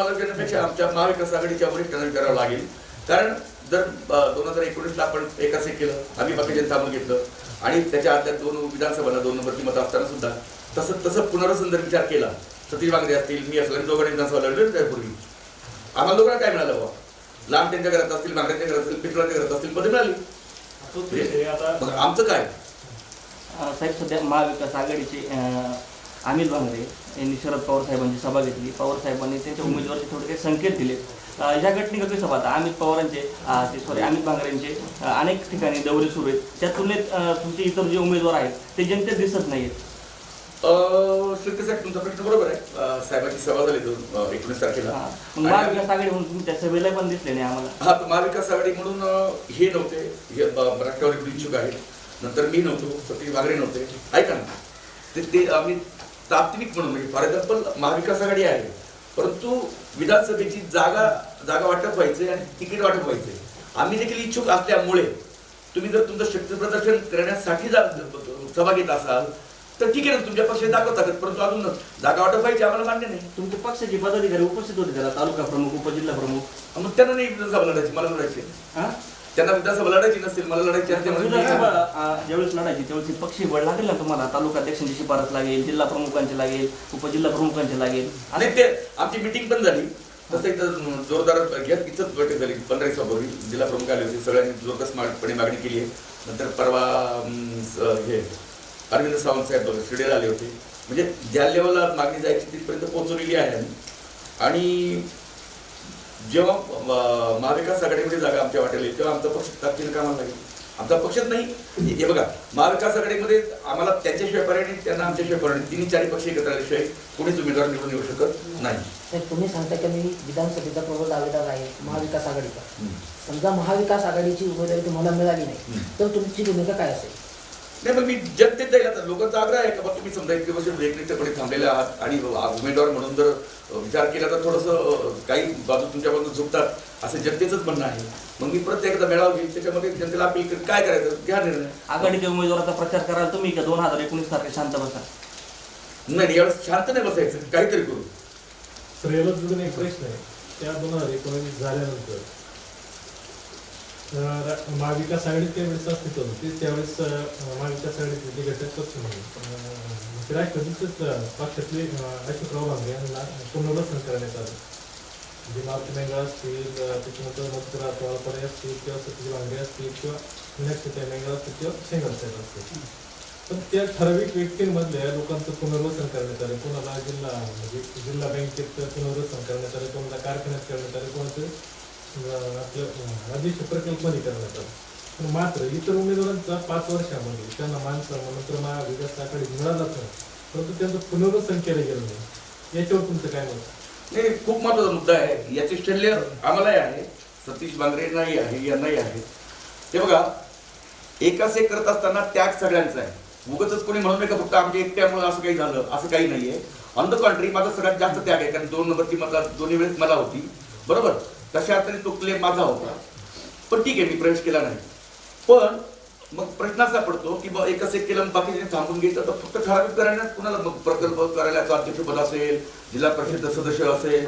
मला देण्यापेक्षा आमच्या महाविकास आघाडीच्या वरिष्ठांना विचारावं लागेल. कारण जर दोन हजार एकोणीसला आपण एकाच एक केलं आम्ही बाकीच्या थांबून घेतलं. आणि त्याच्या आत दोन विधानसभाला दोन नंबरची मतं असताना सुद्धा तसं तसं पुनर्वसन जर विचार केला सतीश बांगरे असतील मी असं दोघांनी विधानसभा लढले ना त्यापूर्वी. आम्हाला दोघांना काय मिळालं बाबा लांब त्यांच्या घरात असतील बांगऱ्यांच्या घरात असतील पितळांच्या घरात असतील पदे मिळाली. आमचं काय? साहेब सध्या महाविकास आघाडीचे अनिल भांगरे यांनी शरद पवार साहेबांची सभा घेतली. पवार साहेबांनी त्यांच्या उमेदवाराचे थोडे काही संकेत दिले. या घटनेला कशी पाहता. अमित पवारांचे ते सॉरी अमित भांगरेंचे अ, अनेक ठिकाणी दौरे सुरू आहेत. त्या तुलनेत तुमचे इतर जे उमेदवार आहेत ते जनतेत दिसत नाहीत शिर्के साहेब तुमचा प्रश्न बरोबर आहे. साहेबांची सभा झाली दोन एकोणीस तारखेला. मग महाविकास आघाडी म्हणून तुम्ही त्या सभेला पण दिसले नाही आम्हाला. हा महाविकास आघाडी म्हणून हे नव्हते. हे राष्ट्रवादी इच्छुक आहेत. नंतर मी नव्हतो सतीश वागरे नव्हते. ऐका ना ते ते आम्ही तात्विक म्हणून म्हणजे फॉर एक्झाम्पल महाविकास आघाडी आहे परंतु विधानसभेची जागा जागा वाटप व्हायचे आणि तिकीट वाटप व्हायचे आम्ही देखील इच्छुक असल्यामुळे तुम्ही जर तुमचं शक्ती प्रदर्शन करण्यासाठी सभा घेत असाल तर ठीक आहे ना तुमच्या पक्षात दाखवतात परंतु अजून जागा वाटप व्हायची आम्हाला मान्य नाही. तुमचे पक्षाचे पदाधिकारी उपस्थित होते त्याला तालुका प्रमुख उपजिल्हा प्रमुख. मग त्यांना नाही विधानसभा लढायची मला लढायची हा? त्यांना विधानसभा लढायची नसतील मला लढायची असते म्हणून ज्यावेळेस लढायची त्यावेळेस पक्षी बळ लागेल ना तुम्हाला? तालुका अध्यक्षांची शिफारस लागेल जिल्हा प्रमुखांची लागेल उपजिल्हा प्रमुखांची लागेल. आणि ते आमची मिटिंग पण झाली. तसं इथं जोरदार घ्या इथंच बैठक झाली. पंधरा दिवसापूर्वी जिल्हा प्रमुख आले होते. सगळ्यांनी जोरदारपणे मागणी केली आहे. नंतर परवा हे अरविंद सावंत साहेब शिडेला आले होते. म्हणजे ज्या लेवलला मागणी जायची तिथपर्यंत पोहोचवलेली आहे. आणि जेव्हा महाविकास आघाडीमध्ये जागा आमच्या वाटेल येईल तेव्हा आमचा पक्ष ताकदीने कामाला लागेल आमचा पक्षच नाही. हे- बघा महाविकास आघाडीमध्ये आम्हाला त्यांच्याशिवाय पर्याय त्यांना आमच्याशिवाय पर्याय नाही. तिन्ही चारही पक्ष एकत्र आल्याशिवाय कोणीच उमेदवार निवडून येऊ शकत नाही. तुम्ही सांगता की मी विधानसभेचा प्रबळ दावेदार आहे महाविकास आघाडीचा. समजा महाविकास आघाडीची उमेदवारी तुम्हाला मिळाली नाही. तर तुमची भूमिका काय असेल? नाही पण मी जनतेत जाईल आता लोकांचा आग्रह आहे का तुम्ही समजा इतके वर्ष एकनिष्ठपणे थांबलेले आहात आणि उमेदवार म्हणून जर विचार केला तर थोडंसं काही बाजू तुमच्या बाजू झुकतात असं जनतेचंच म्हणणं आहे. मग मी प्रत्येक एकदा मेळावा घेईल त्याच्यामध्ये जनतेला अपील करेन. काय करायचं? घ्या निर्णय. आघाडीच्या उमेदवाराचा प्रचार कराल तुम्ही का? दोन हजार एकोणीस तारखे शांत बसा. नाही यावेळेस शांत नाही बसायचं. काहीतरी करू. तर याला एक प्रश्न आहे. त्या दोन हजार एकोणीस झाल्यानंतर महाविकास आघाडी त्यावेळेस अस्तित्वात होती त्यावेळेस महाविकास आघाडीचे जे घटक पक्ष म्हणून. अं, ते पक्षातले अशोकराव भांगे यांना पुनर्वसन करण्यात आलं. म्हणजे मारुती मेंगा असतील त्याच्यानंतर मथुरा तोळपडे असतील किंवा सतीश भांगे असतील किंवा नक्षत्र मेंगा असतील किंवा शेंगल साहेब असतील पण त्या ठराविक व्यक्तींमधल्या लोकांचं पुनर्वसन करण्यात आलं. कोणाला जिल्हा म्हणजे जिल्हा बँकेत पुनर्वसन करण्यात आलं कोणाला कारखान्यात करण्यात आलं कोणाचं आपल्या आपलं प्रकल्पने करण्यात आलं. पण मात्र इतर उमेदवारांचा पाच वर्षामध्ये त्यांना मान सन्मान विकास आकडे मिळालाच नाही. परंतु त्यांचं पुनर्वसन केलं गेलं नाही. याच्यावर तुमचं काय मत? नाही खूप महत्त्वाचा मुद्दा आहे. याचे शल्य आम्हालाही आहे. सतीश बांगरेंनाही आहे यांनाही आहे. ते बघा एकाच एक करत असताना त्याग सगळ्यांचा आहे. उगतच कोणी म्हणून का फक्त आमच्या एकट्यामुळे असं काही झालं असं काही नाहीये. ऑन द कॉन्ट्री माझा सगळ्यात जास्त त्याग आहे. कारण दोन नंबरची मला दोन्ही वेळेस मला होती. बरोबर? तशा तरी तो क्लेम माझा होता. पण ठीक आहे मी प्रवेश केला नाही. पण मग प्रश्न असा पडतो की बा एकच एक केलं बाकीचे थांबून घेतलं तर फक्त ठराविक करण्यात कुणाला मग प्रकल्प कार्यालयाचं अध्यक्षपद असेल जिल्हा परिषद सदस्य असेल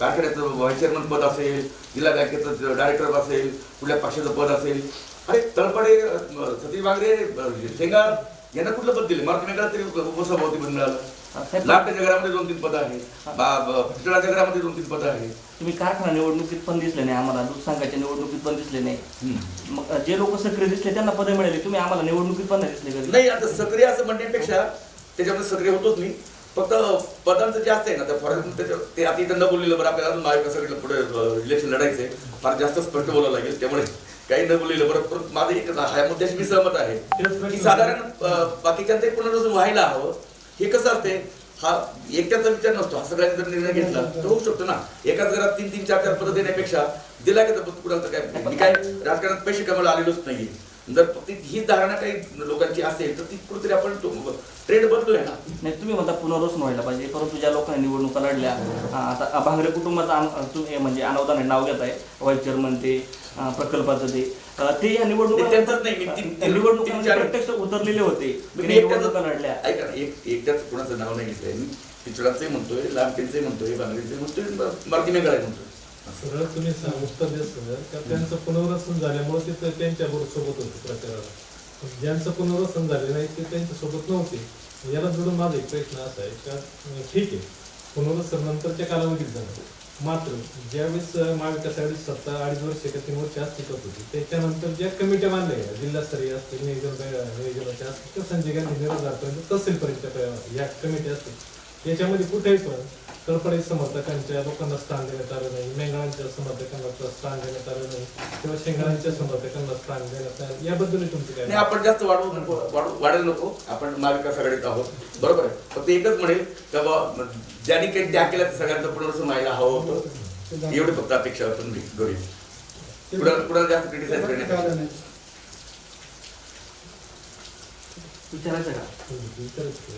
कारखान्याचं व्हाईस चेअरमन पद असेल जिल्हा बँकेचं डायरेक्टर असेल कुठल्या पक्षाचं पद असेल. अरे तळपडे सतीश वागरे शेंगार यांना कुठलं पद दिले? मला तुम्ही तरी उपसभापती पद मिळालं. लाटच्या घरामध्ये दोन तीन पदं आहेत. पितळाच्या घरामध्ये दोन तीन पदं आहेत. तुम्ही कारखाना निवडणुकीत पण दिसले नाही आम्हाला दूध संघाच्या निवडणुकीत पण दिसले नाही. मग जे लोक सक्रिय दिसले त्यांना पदे मिळाली तुम्ही आम्हाला निवडणुकीत पण नाही दिसले नाही आता सक्रिय असं म्हणण्यापेक्षा त्याच्यामध्ये सक्रिय होतोच मी. फक्त पदांचं जास्त आहे ना तर फॉर एक्झाम्पल त्याच्या ते आता इथं न बोललेलं बरं आपल्याला अजून महाविकासाकडलं पुढे इलेक्शन लढायचंय. फार जास्त स्पष्ट बोलावं लागेल त्यामुळे. काही न बोललेलं बरं परत माझं एकच ह्या मुद्द्याशी मी सहमत आहे. की साधारण बाकीच्यांचं पुनर्वसन व्हायला हवं. हे कसं असते हा एकट्याचा विचार नसतो. हा सगळ्यांनी जर निर्णय घेतला तर होऊ शकतो ना. एकाच घरात तीन तीन चार चार पदं देण्यापेक्षा दिला का कुणाचं काय मी काय राजकारणात पैसे कमायला आलेलोच नाहीये. जर फक्त ही धारणा काही लोकांची असेल तर ती कुठेतरी आपण ट्रेंड बदलूया ना. नाही तुम्ही म्हणता पुनर्वसन व्हायला पाहिजे परंतु ज्या लोकांनी निवडणुका लढल्या आता भांगरे कुटुंबाचं तुम्ही म्हणजे अनावधान हे नाव घेत आहे व्हाईस चेअरमन ते प्रकल्पाचं ते. ते या निवडणुका प्रत्यक्ष उतरलेले होते. एकट्याच निवडणुका लढल्या. ऐका ना एक एकट्याच कोणाचं नाव नाही घेतलंय मी. पिचडाचंही म्हणतोय लांबकेंचंही म्हणतोय बांगडीचंही म्हणतोय बाकी मेघालय म्हणतोय. सरळ तुम्ही उत्तर देत सर. त्यांचं पुनर्वसन झाल्यामुळे ते त्यांच्या बरोबर सोबत होते प्रचाराला ज्यांचं पुनर्वसन झाले नाही ते त्यांच्यासोबत नव्हते. याला जोडून माझा एक प्रश्न असा आहे का ठीक आहे. पुनर्वसन नंतरच्या कालावधीत झालं. मात्र ज्यावेळेस महाविकास आघाडी सत्ता अडीच वर्ष का तीन वर्ष अस्तित्वात होती त्याच्यानंतर ज्या कमिट्या बांधल्या गेल्या जिल्हास्तरीय असतील नियोजन नियोजनाच्या असतील किंवा संजय गांधी निरोधापर्यंत तहसीलपर्यंत या कमिटी असतील. याच्यामध्ये कुठेही पण तळपडे समर्थकांच्या लोकांना स्थान देण्यात आलं नाही. मेंगळांच्या समर्थकांना तर स्थान देण्यात आलं नाही. किंवा शेंगळांच्या समर्थकांना स्थान देण्यात आलं याबद्दल तुमचं काय नाही आपण जास्त वाढवू नको. वाढू वाढायला नको. आपण महाविकास आघाडीत आहोत. बरोबर आहे. फक्त एकच म्हणेल का बा ज्यांनी काही त्याग केला सगळ्यांचं पुनर्वसन व्हायला हवं होतं. एवढी फक्त अपेक्षा आपण गरीब कुणाला कुणाला जास्त क्रिटिसाइज करण्यापेक्षा विचारायचं का? विचारायचं.